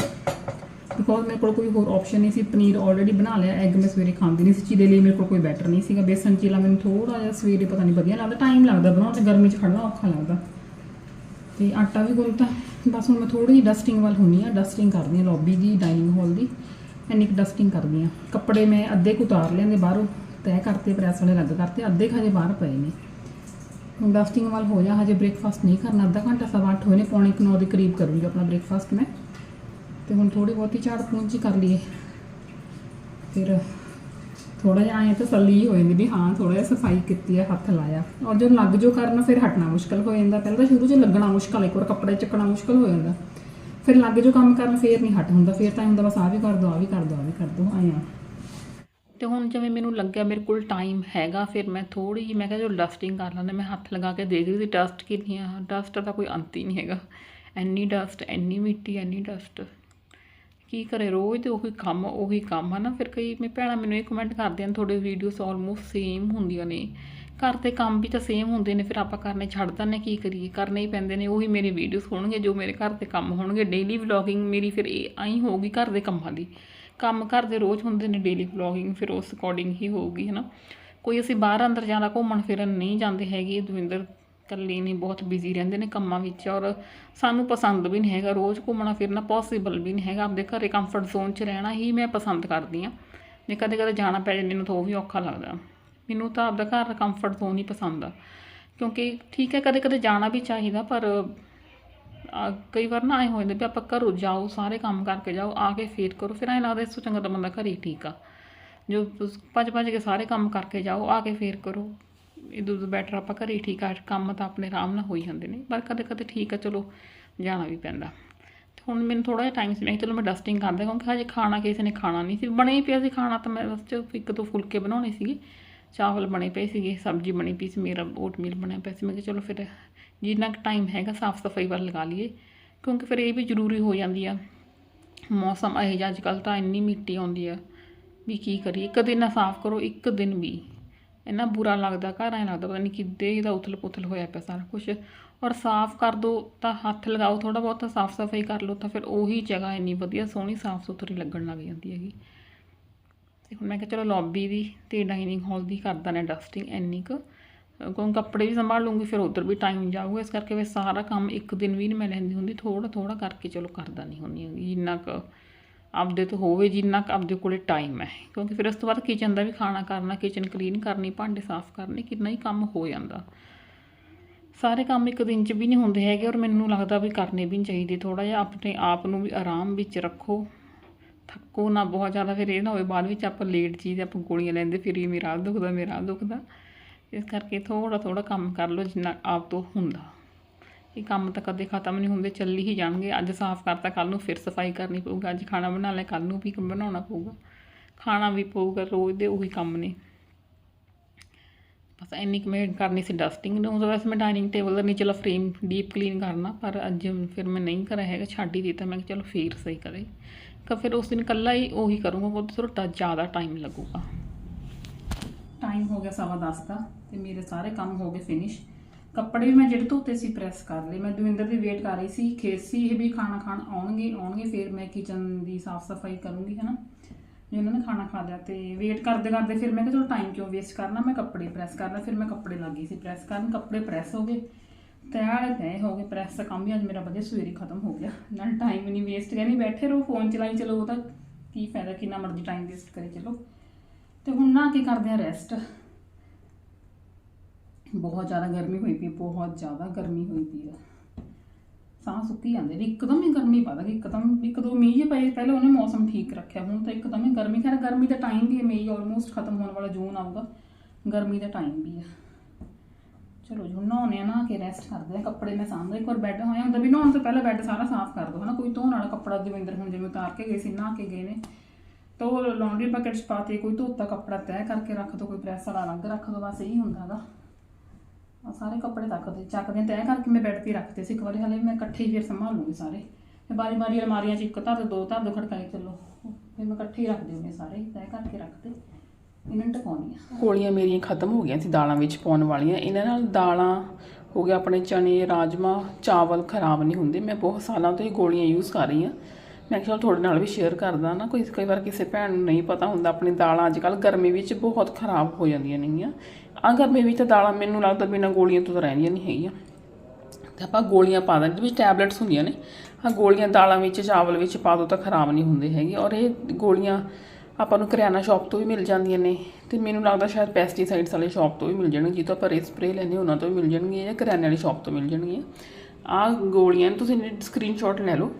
ਬਿਕੋਜ਼ ਮੇਰੇ ਕੋਲ ਕੋਈ ਹੋਰ ਆਪਸ਼ਨ ਨਹੀਂ ਸੀ, ਪਨੀਰ ਆਲਰੇਡੀ ਬਣਾ ਲਿਆ ਐਗ ਮੈਂ ਸਵੇਰੇ ਖਾਂਦੀ ਨਹੀਂ ਸੀ ਚੀਲੇ ਲਈ ਮੇਰੇ ਕੋਲ ਕੋਈ ਬੈਟਰ ਨਹੀਂ ਸੀਗਾ। ਬੇਸਨ ਚੀਲਾ ਮੈਨੂੰ ਥੋੜਾ ਜਿਹਾ ਸਵੇਰੇ ਪਤਾ ਨਹੀਂ ਵਧੀਆ ਲੱਗਦਾ ਟਾਈਮ ਲੱਗਦਾ ਬਣਾਉਣ ਤੇ, ਗਰਮੀ 'ਚ ਖੜਨਾ ਔਖਾ ਲੱਗਦਾ। ਤੇ ਆਟਾ ਵੀ ਗੁੰਨਤਾ ਬਸ ਹੁਣ ਮੈਂ ਥੋੜੀ ਜਿਹੀ ਡਸਟਿੰਗ ਵੱਲ ਹੁੰਨੀ ਆ ਡਸਟਿੰਗ ਕਰਦੀ ਆ ਲੌਬੀ ਦੀ ਡਾਈਨਿੰਗ ਹਾਲ ਦੀ ਇੰਨੀ ਕੁ ਡਸਟਿੰਗ ਕਰਦੀ ਆ ਕੱਪੜੇ ਮੈਂ ਅੱਧੇ ਕੁ ਉਤਾਰ ਲਿਆਂਦੇ ਬਾਹਰੋਂ। ਤੈਅ ਕਰਤੇ, ਪ੍ਰੈਸ ਵਾਲੇ ਲੱਗ ਕਰਤੇ, ਅੱਧੇ ਕੁ ਹਜੇ ਬਾਹਰ ਪਏ ਨੇ। ਹੁਣ ਡਸਟਿੰਗ ਵੱਲ ਹੋ ਜਾ, ਹਜੇ ਬ੍ਰੇਕਫਾਸਟ ਨਹੀਂ ਕਰਨਾ, ਅੱਧਾ ਘੰਟਾ ਸਵਾ ਅੱਠ ਹੋਏ ਨੇ, ਪੌਣੇ ਕੁ ਨੌ ਦੇ ਕਰੀਬ ਕਰੂੰਗੀ ਆਪਣਾ ਬ੍ਰੇਕਫਾਸਟ ਮੈਂ। ਤੇ ਹੁਣ ਥੋੜੀ ਬਹੁਤੀ ਝਾੜ ਪੂੰਝ ਕਰ ਲਈਏ। ਫਿਰ ਥੋੜਾ ਜਿਹਾ ਆਏ ਤਾਂ ਸੱਲੀ ਹੋ ਜਾਂਦੀ ਵੀ ਹਾਂ ਥੋੜਾ ਜਿਹਾ ਸਫ਼ਾਈ ਕੀਤੀ ਹੈ ਹੱਥ ਲਾਇਆ। ਔਰ ਜਦੋਂ ਲੱਗ ਜੋ ਕਰਨ, ਫਿਰ ਹਟਣਾ ਮੁਸ਼ਕਲ ਹੋ ਜਾਂਦਾ। ਪਹਿਲਾਂ ਤਾਂ ਸ਼ੁਰੂ 'ਚ ਲੱਗਣਾ ਮੁਸ਼ਕਲ, ਇੱਕ ਵਾਰ ਕੱਪੜੇ ਚੱਕਣਾ ਮੁਸ਼ਕਲ ਹੋ ਜਾਂਦਾ। ਫਿਰ ਲੱਗ ਜੋ ਕੰਮ ਕਰਨ, ਫਿਰ ਨਹੀਂ ਹਟ ਹੁੰਦਾ, ਫਿਰ ਤਾਂ ਹੁੰਦਾ ਬਸ ਆ ਵੀ ਕਰ ਦੋ ਆ ਵੀ ਕਰ ਦੋ ਆ ਵੀ ਕਰ ਦੋ ਆਏ ਆ। ਤੇ ਹੁਣ ਜਿਵੇਂ ਮੈਨੂੰ ਲੱਗਿਆ ਮੇਰੇ ਕੋਲ ਟਾਈਮ ਹੈਗਾ, ਫਿਰ ਮੈਂ ਥੋੜੀ ਜਿਹੀ ਮੈਂ ਕਿਹਾ ਜੋ ਡਸਟਿੰਗ ਕਰ ਲੈਂਦੇ ਮੈਂ ਹੱਥ ਲਗਾ ਕੇ ਦੇਖ ਰਹੀ ਸੀ ਡਸਟ ਕਿੰਨੀ ਆ ਡਸਟ ਦਾ ਕੋਈ ਅੰਤ ਹੀ ਨਹੀਂ ਹੈਗਾ। ਇੰਨੀ ਡਸਟ ਇੰਨੀ ਮਿੱਟੀ ਐਨੀ ਡਸਟ ਕੀ ਕਰੇ, ਰੋਜ਼ ਤੇ ਉਹੀ ਕੰਮ ਉਹੀ ਕੰਮ ਹੈ ਨਾ, ਫਿਰ ਕਈ ਮੇ ਭੈਣਾਂ ਮੈਨੂੰ ਇਹ ਕਮੈਂਟ ਕਰਦੀਆਂ ਨੇ, ਤੁਹਾਡੇ ਵੀਡੀਓਸ ਆਲਮੋਸਟ ਸੇਮ ਹੁੰਦੀਆਂ ਨੇ। ਘਰ ਦੇ ਕੰਮ ਵੀ ਤਾਂ ਸੇਮ ਹੁੰਦੇ ਨੇ, ਫਿਰ ਆਪਾਂ ਕਰਨੇ ਛੱਡ ਦਿੰਦੇ ਕੀ ਕਰੀਏ, ਕਰਨੇ ਹੀ ਪੈਂਦੇ ਨੇ, ਉਹੀ ਮੇਰੇ ਵੀਡੀਓਸ ਹੋਣਗੇ, ਜੋ ਮੇਰੇ ਘਰ ਦੇ ਕੰਮ ਹੋਣਗੇ ਡੇਲੀ ਵਲੌਗਿੰਗ ਮੇਰੀ ਫਿਰ ਇਹ ਆਈ ਹੋਊਗੀ ਘਰ ਦੇ ਕੰਮਾਂ ਦੀ। ਕੰਮ ਘਰ ਦੇ ਰੋਜ਼ ਹੁੰਦੇ ਨੇ ਡੇਲੀ ਵਲੌਗਿੰਗ ਫਿਰ ਉਸ ਅਕੋਰਡਿੰਗ ਹੀ ਹੋਊਗੀ ਹੈ ਨਾ ਕੋਈ ਅਸੀਂ ਬਾਹਰ ਅੰਦਰ ਜਾਣਾ ਘੁੰਮਣ ਫਿਰਨ ਨਹੀਂ ਜਾਂਦੇ ਹੈਗੇ, ਦਵਿੰਦਰ ਇਕੱਲੇ ਨੇ ਬਹੁਤ ਬਿਜ਼ੀ ਰਹਿੰਦੇ ਨੇ ਕੰਮਾਂ ਵਿੱਚ ਔਰ ਸਾਨੂੰ ਪਸੰਦ ਵੀ ਨਹੀਂ ਹੈਗਾ ਰੋਜ਼ ਘੁੰਮਣਾ ਫਿਰਨਾ ਪੋਸੀਬਲ ਵੀ ਨਹੀਂ ਹੈਗਾ। ਆਪਦੇ ਘਰੇ ਕੰਫਰਟ ਜ਼ੋਨ 'ਚ ਰਹਿਣਾ ਹੀ ਮੈਂ ਪਸੰਦ ਕਰਦੀ ਆ ਜੇ ਕਦੇ ਕਦੇ ਜਾਣਾ ਪੈ ਜਾਂਦੇ ਨੂੰ ਤਾਂ ਉਹ ਵੀ ਔਖਾ ਲੱਗਦਾ। ਮੈਨੂੰ ਤਾਂ ਆਪਦਾ ਘਰ ਕੰਫਰਟ ਜ਼ੋਨ ਹੀ ਪਸੰਦ ਆ। ਕਿਉਂਕਿ ਠੀਕ ਹੈ, ਕਦੇ ਕਦੇ ਜਾਣਾ ਵੀ ਚਾਹੀਦਾ ਪਰ ਕਈ ਵਾਰ ਨਾ ਐ ਹੋ ਜਾਂਦਾ ਵੀ ਆਪਾਂ ਘਰੋਂ ਜਾਓ, ਸਾਰੇ ਕੰਮ ਕਰਕੇ ਜਾਓ, ਆ ਕੇ ਫੇਰ ਕਰੋ, ਫਿਰ ਐਂ ਲੱਗਦਾ ਇਸ ਤੋਂ ਚੰਗਾ ਤਾਂ ਬੰਦਾ ਘਰੇ ਹੀ ਠੀਕ ਆ। ਜੋ ਤੁਸ- ਭੱਜ ਭੱਜ ਕੇ ਸਾਰੇ ਕੰਮ ਕਰਕੇ ਜਾਓ, ਆ ਕੇ ਫੇਰ ਕਰੋ। ਇਹ ਦੁੱਧ ਬੈਟਰ ਆਪਾਂ ਘਰੇ ਹੀ ਠੀਕ ਆ, ਕੰਮ ਤਾਂ ਆਪਣੇ ਆਰਾਮ ਨਾਲ ਹੋਈ ਜਾਂਦੇ ਨੇ, ਪਰ ਕਦੇ ਕਦੇ ਠੀਕ ਆ, ਚਲੋ ਜਾਣਾ ਵੀ ਪੈਂਦਾ। ਤੇ ਹੁਣ ਮੈਨੂੰ ਥੋੜਾ ਜਿਹਾ ਟਾਈਮ ਸੀ, ਮੈਂ ਕਿਹਾ ਚਲੋ ਮੈਂ ਡਸਟਿੰਗ ਕਰਦਾ ਕਿਉਂਕਿ ਹਜੇ ਖਾਣਾ ਕਿਸੇ ਨੇ ਖਾਣਾ ਨਹੀਂ ਸੀ। ਬਣੇ ਹੀ ਪਿਆ ਸੀ ਖਾਣਾ ਤਾਂ ਮੈਂ ਬਸ ਚ ਇੱਕ ਦੋ ਫੁਲਕੇ ਬਣਾਉਣੇ ਸੀਗੇ। ਚਾਵਲ ਬਣੇ ਪਏ ਸੀਗੇ, ਸਬਜ਼ੀ ਬਣੀ ਪਈ ਸੀ, ਮੇਰਾ ਓਟਮੀਲ ਬਣਿਆ ਪਿਆ ਸੀ। ਮੈਂ ਕਿਹਾ ਚਲੋ ਫਿਰ ਜਿੰਨਾ ਕੁ ਟਾਈਮ ਹੈਗਾ ਸਾਫ਼ ਸਫ਼ਾਈ ਵੱਲ ਲਗਾ ਲਈਏ, ਕਿਉਂਕਿ ਫਿਰ ਇਹ ਵੀ ਜ਼ਰੂਰੀ ਹੋ ਜਾਂਦੀ ਆ। ਮੌਸਮ ਇਹੋ ਜਿਹਾ ਅੱਜ ਕੱਲ੍ਹ ਤਾਂ ਇੰਨੀ ਮਿੱਟੀ ਆਉਂਦੀ ਆ ਵੀ ਕੀ ਕਰੀਏ, ਇੱਕ ਦਿਨ ਨਾ ਸਾਫ਼ ਕਰੋ, ਇੱਕ ਦਿਨ ਵੀ। ਇੰਨਾ ਬੁਰਾ ਲੱਗਦਾ, ਘਰ ਐਂ ਲੱਗਦਾ ਪਤਾ ਨਹੀਂ ਕਿੱਦੇ ਇਹਦਾ ਉਥਲ ਪੁਥਲ ਹੋਇਆ ਪਿਆ ਸਾਰਾ ਕੁਝ ਔਰ ਸਾਫ਼ ਕਰ ਦੋ, ਤਾਂ ਹੱਥ ਲਗਾਓ ਥੋੜਾ ਬਹੁਤ ਸਾਫ਼ ਸਫ਼ਾਈ ਕਰ ਲਓ, ਤਾਂ ਫਿਰ ਉਹੀ ਜਗ੍ਹਾ ਇੰਨੀ ਵਧੀਆ ਸੋਹਣੀ ਸਾਫ਼ ਸੁਥਰੀ ਲੱਗਣ ਲੱਗ ਜਾਂਦੀ ਹੈਗੀ। ਤੇ ਹੁਣ ਮੈਂ ਕਿਹਾ ਚਲੋ ਲੌਬੀ ਦੀ ਤੇ ਡਾਈਨਿੰਗ ਹਾਲ ਦੀ ਕਰਦਾ ਨਾ ਡਸਟਿੰਗ ਇੰਨੀ ਕੁ। ਕਿਉਂਕਿ ਕੱਪੜੇ ਵੀ ਸੰਭਾਲ ਲੂੰਗੀ, ਫਿਰ ਉਧਰ ਵੀ ਟਾਈਮ ਜਾਊਗਾ, ਇਸ ਕਰਕੇ ਫਿਰ ਸਾਰਾ ਕੰਮ ਇੱਕ ਦਿਨ ਵੀ ਨਹੀਂ ਮੈਂ ਲੈਂਦੀ ਹੁੰਦੀ ਥੋੜਾ ਥੋੜਾ ਕਰਕੇ ਚਲੋ ਕਰਦਾ ਨਹੀਂ ਹੁੰਦੀ ਹੈਗੀ, ਜਿੰਨਾ ਕੁ ਆਪਦੇ ਤੋਂ ਹੋਵੇ, ਜਿੰਨਾ ਕੁ ਆਪਦੇ ਕੋਲੇ ਟਾਈਮ ਹੈ, ਕਿਉਂਕਿ ਫਿਰ ਉਸ ਤੋਂ ਬਾਅਦ ਕਿਚਨ ਦਾ ਵੀ ਖਾਣਾ ਕਰਨਾ ਕਿਚਨ ਕਲੀਨ ਕਰਨੀ, ਭਾਂਡੇ ਸਾਫ਼ ਕਰਨੇ, ਕਿੰਨਾ ਹੀ ਕੰਮ ਹੋ ਜਾਂਦਾ। ਸਾਰੇ ਕੰਮ ਇੱਕ ਦਿਨ 'ਚ ਵੀ ਨਹੀਂ ਹੁੰਦੇ ਹੈਗੇ, ਔਰ ਮੈਨੂੰ ਲੱਗਦਾ ਵੀ ਕਰਨੇ ਵੀ ਨਹੀਂ ਚਾਹੀਦੇ ਥੋੜਾ ਜਿਹਾ ਆਪਣੇ ਆਪ ਨੂੰ ਵੀ ਆਰਾਮ ਵਿੱਚ ਰੱਖੋ। ਥੱਕੋ ਨਾ ਬਹੁਤ ਜ਼ਿਆਦਾ, ਫਿਰ ਇਹ ਨਾ ਹੋਵੇ, ਬਾਅਦ ਵਿੱਚ ਆਪਾਂ ਲੇਟ ਚੀਜ਼ ਆਪਾਂ ਗੋਲੀਆਂ ਲੈਂਦੇ, ਫਿਰ ਇਹ ਮੇਰਾ ਦੁਖਦਾ ਮੇਰਾ ਦੁਖਦਾ। ਇਸ ਕਰਕੇ ਥੋੜਾ ਥੋੜਾ ਕੰਮ ਕਰ ਲਓ ਜਿੰਨਾ ਆਪ ਤੋਂ ਹੁੰਦਾ। ਇਹ ਕੰਮ ਤਾਂ ਕਦੇ ਖਤਮ ਨਹੀਂ ਹੁੰਦੇ, ਚੱਲੀ ਹੀ ਜਾਣਗੇ। ਅੱਜ ਸਾਫ਼ ਕਰਤਾ ਕੱਲ ਨੂੰ ਫਿਰ ਸਫ਼ਾਈ ਕਰਨੀ ਪਊਗਾ। ਅੱਜ ਖਾਣਾ ਬਣਾ ਲੈ ਕੱਲ ਨੂੰ ਵੀ ਬਣਾਉਣਾ ਪਊਗਾ। ਖਾਣਾ ਵੀ ਪਊਗਾ, ਰੋਜ਼ ਦੇ ਉਹੀ ਕੰਮ ਨੇ। ਬਸ ਇੰਨੀ ਕੁ ਮੈਂ ਕਰਨੀ ਸੀ, ਡਸਟਿੰਗ ਨੂੰ। ਤਾਂ ਵੈਸੇ ਮੈਂ ਡਾਈਨਿੰਗ ਟੇਬਲ ਦਾ ਨੀਚਲਾ ਫਰੇਮ ਡੀਪ ਕਲੀਨ ਕਰਨਾ, ਪਰ ਅੱਜ ਫਿਰ ਮੈਂ ਨਹੀਂ ਕਰਿਆ ਹੈਗਾ, ਛੱਡ ਹੀ ਦਿੱਤਾ। ਮੈਂ ਕਿਹਾ ਚਲੋ ਫੇਰ ਸਹੀ ਕਰੇ। ਤਾਂ ਫਿਰ ਉਸ ਦਿਨ ਕੱਲਾ ਹੀ ਉਹੀ ਕਰੂੰਗਾ, ਉਹ ਥੋੜਾ ਜ਼ਿਆਦਾ ਟਾਈਮ ਲੱਗੂਗਾ। ਟਾਈਮ ਹੋ ਗਿਆ ਸਵਾ ਦਸ ਦਾ ਤੇ ਮੇਰੇ ਸਾਰੇ ਕੰਮ ਹੋ ਗਏ ਫਿਨਿਸ਼ ਕੱਪੜੇ ਵੀ ਮੈਂ ਜਿਹੜੇ ਧੋਤੇ ਸੀ ਪ੍ਰੈਸ ਕਰ ਲਏ। ਮੈਂ ਦਵਿੰਦਰ ਦੀ ਵੇਟ ਕਰ ਰਹੀ ਸੀ, ਖੇਸੀ ਇਹ ਵੀ ਖਾਣਾ ਖਾਣ ਆਉਣਗੇ ਆਉਣਗੇ, ਫਿਰ ਮੈਂ ਕਿਚਨ ਦੀ ਸਾਫ਼ ਸਫ਼ਾਈ ਕਰੂੰਗੀ, ਹਨਾ। ਜੇ ਉਹਨਾਂ ਨੇ ਖਾਣਾ ਖਾ ਲਿਆ ਤੇ ਵੇਟ ਕਰਦੇ ਕਰਦੇ ਫਿਰ ਮੈਂ ਕਿਹਾ ਚਲੋ ਟਾਈਮ ਕਿਉਂ ਵੇਸਟ ਕਰਨਾ? ਮੈਂ ਕੱਪੜੇ ਪ੍ਰੈਸ ਕਰਨਾ ਫਿਰ ਮੈਂ ਕੱਪੜੇ ਲੱਗੀ ਸੀ ਪ੍ਰੈਸ ਕਰਨ। ਕੱਪੜੇ ਪ੍ਰੈਸ ਹੋ ਗਏ। ਤਿਆਰ ਪਏ ਹੋ ਗਏ। ਪ੍ਰੈਸ ਦਾ ਕੰਮ ਵੀ ਅੱਜ ਮੇਰਾ ਵਧੀਆ, ਸਵੇਰੇ ਖਤਮ ਹੋ ਗਿਆ। ਨਾਲ ਟਾਈਮ ਨਹੀਂ ਵੇਸਟ ਗਿਆ ਬੈਠੇ ਰਹੋ ਫੋਨ ਚਲਾਈ, ਚਲੋ ਉਹਦਾ ਕੀ ਫਾਇਦਾ, ਕਿੰਨਾ ਮਰਜ਼ੀ ਟਾਈਮ ਵੇਸਟ ਕਰੇ, ਚਲੋ। ਤੇ ਹੁਣ ਨਾ ਕੀ ਕਰਦੇ ਆ ਰੈਸਟ ਬਹੁਤ ਜ਼ਿਆਦਾ ਗਰਮੀ ਹੋਈ ਪਈ ਬਹੁਤ ਜ਼ਿਆਦਾ ਗਰਮੀ ਹੋਈ ਪਈ ਆ ਸਾਹ ਸੁੱਕੀ ਜਾਂਦੇ ਨੇ, ਇੱਕਦਮ ਹੀ ਗਰਮੀ ਪਾ ਗਈ, ਇੱਕਦਮ ਇੱਕ ਦੋ ਮੀਂਹ ਪਏ, ਪਹਿਲਾਂ ਉਹਨੇ ਮੌਸਮ ਠੀਕ ਰੱਖਿਆ, ਹੁਣ ਤਾਂ ਇੱਕਦਮ ਹੀ ਗਰਮੀ, ਖੈਰ ਗਰਮੀ ਦਾ ਟਾਈਮ ਵੀ ਹੈ, ਮਈ ਆਲਮੋਸਟ ਖਤਮ ਹੋਣ ਵਾਲਾ ਜੂਨ ਆਊਗਾ, ਗਰਮੀ ਦਾ ਟਾਈਮ ਵੀ ਆ ਚਲੋ ਜੀ, ਹੁਣ ਨਹਾਉਣੇ ਆ ਨਾ ਕੇ ਰੈਸਟ ਕਰਦੇ ਆ ਕੱਪੜੇ ਮੈਂ ਸਾਂਭਦਾ ਇੱਕ ਵਾਰ ਬੈੱਡ ਹੋਇਆ ਹੁੰਦਾ ਵੀ ਨਹਾਉਣ ਤੋਂ ਪਹਿਲਾਂ ਬੈੱਡ ਸਾਰਾ ਸਾਫ਼ ਕਰ ਦੋ, ਹਨਾ, ਕੋਈ ਧੋਣ ਵਾਲਾ ਕੱਪੜਾ ਦਵਿੰਦਰ ਹੁਣ ਜਿਵੇਂ ਉਤਾਰ ਕੇ ਗਏ ਸੀ, ਨਹਾ ਕੇ ਗਏ ਨੇ। ਤਾਂ ਉਹ ਲਾਂਡਰੀ ਬਕਟ 'ਚ ਪਾ ਕੇ ਕੋਈ ਧੋਤਾ ਕੱਪੜਾ ਤੈਅ ਕਰਕੇ ਰੱਖ ਦੋ, ਕੋਈ ਪ੍ਰੈਸ ਵਾਲਾ ਅਲੱਗ ਰੱਖ ਦੋ, ਬਸ ਇਹੀ ਹੁੰਦਾ ਗਾ। ਆ ਸਾਰੇ ਕੱਪੜੇ ਤੱਕਦੇ ਚੱਕਦੇ ਤੈਅ ਕਰਕੇ ਮੈਂ ਬੈੱਡ ਤੇ ਰੱਖਦੇ ਸੀ ਇੱਕ ਵਾਰੀ, ਹਲੇ ਮੈਂ ਇਕੱਠੇ ਹੀ ਫਿਰ ਸੰਭਾਲ ਲੂੰਗੀ ਸਾਰੇ। ਤੇ ਬਾਰੀ ਬਾਰੀ ਅਲਮਾਰੀਆਂ 'ਚ ਇੱਕ ਧਰ ਦੋ ਧਰ ਦੋ, ਖੜਕਾਈ ਚੱਲੋ। ਫਿਰ ਮੈਂ ਇਕੱਠੇ ਹੀ ਰੱਖ ਹੁੰਦੇ ਸਾਰੇ, ਤੈਅ ਕਰਕੇ ਰੱਖਦੇ ਇਹਨਾਂ ਨੂੰ ਟਕਾਉਣੀਆਂ ਗੋਲੀਆਂ ਮੇਰੀਆਂ ਖਤਮ ਹੋ ਗਈਆਂ ਸੀ ਦਾਲਾਂ ਵਿੱਚ ਪਾਉਣ ਵਾਲੀਆਂ। ਇਹਨਾਂ ਨਾਲ ਦਾਲਾਂ ਹੋ ਗਿਆ ਆਪਣੇ ਚਨੇ ਰਾਜਮਾ ਚਾਵਲ ਖਰਾਬ ਨਹੀਂ ਹੁੰਦੇ। ਮੈਂ ਬਹੁਤ ਸਾਲਾਂ ਤੋਂ ਇਹ ਗੋਲੀਆਂ ਯੂਜ਼ ਕਰ ਰਹੀ ਹਾਂ। ਮੈਂ ਕਿਹਾ ਤੁਹਾਡੇ ਨਾਲ ਵੀ ਸ਼ੇਅਰ ਕਰਦਾ ਨਾ, ਕੋਈ ਕਈ ਵਾਰ ਕਿਸੇ ਭੈਣ ਨੂੰ ਨਹੀਂ ਪਤਾ ਹੁੰਦਾ, ਆਪਣੀ ਦਾਲਾਂ ਅੱਜ ਕੱਲ੍ਹ ਗਰਮੀ ਵਿੱਚ ਬਹੁਤ ਖਰਾਬ ਹੋ ਜਾਂਦੀਆਂ ਨੇਗੀਆਂ। ਆ ਗਰਮੀ ਵਿੱਚ ਤਾਂ ਦਾਲਾਂ ਮੈਨੂੰ ਲੱਗਦਾ ਬਿਨਾਂ ਗੋਲੀਆਂ ਤੋਂ ਤਾਂ ਰਹਿੰਦੀਆਂ ਨਹੀਂ ਹੈਗੀਆਂ। ਤੇ ਆਪਾਂ ਗੋਲੀਆਂ ਪਾ ਦਿੰਦੇ, ਵਿੱਚ ਟੈਬਲੇਟਸ ਹੁੰਦੀਆਂ ਨੇ। ਆ ਗੋਲੀਆਂ ਦਾਲਾਂ ਵਿੱਚ, ਚਾਵਲ ਵਿੱਚ ਪਾ ਦੋ ਤਾਂ ਖਰਾਬ ਨਹੀਂ ਹੁੰਦੇ ਹੈਗੇ। ਔਰ ਇਹ ਗੋਲੀਆਂ ਆਪਾਂ ਨੂੰ ਕਰਿਆਨਾ ਸ਼ਾਪ ਤੋਂ ਵੀ ਮਿਲ ਜਾਂਦੀਆਂ ਨੇ। ਤੇ ਮੈਨੂੰ ਲੱਗਦਾ ਸ਼ਾਇਦ ਪੈਸਟੀਸਾਈਡਸ ਵਾਲੇ ਸ਼ਾਪ ਤੋਂ ਵੀ ਮਿਲ ਜਾਣਗੇ ਜਿੱਥੋਂ ਆਪਾਂ ਰੇ ਸਪਰੇ ਲੈਂਦੇ ਉਹਨਾਂ ਤੋਂ ਵੀ ਮਿਲ ਜਾਣਗੀਆਂ ਜਾਂ ਕਰਿਆਨੇ ਵਾਲੀ ਸ਼ਾਪ ਤੋਂ ਮਿਲ ਜਾਣਗੀਆਂ। ਆ ਗੋਲੀਆਂ ਨੂੰ, ਤੁਸੀਂ ਸਕਰੀਨਸ਼ਾਟ ਲੈ ਲਓ।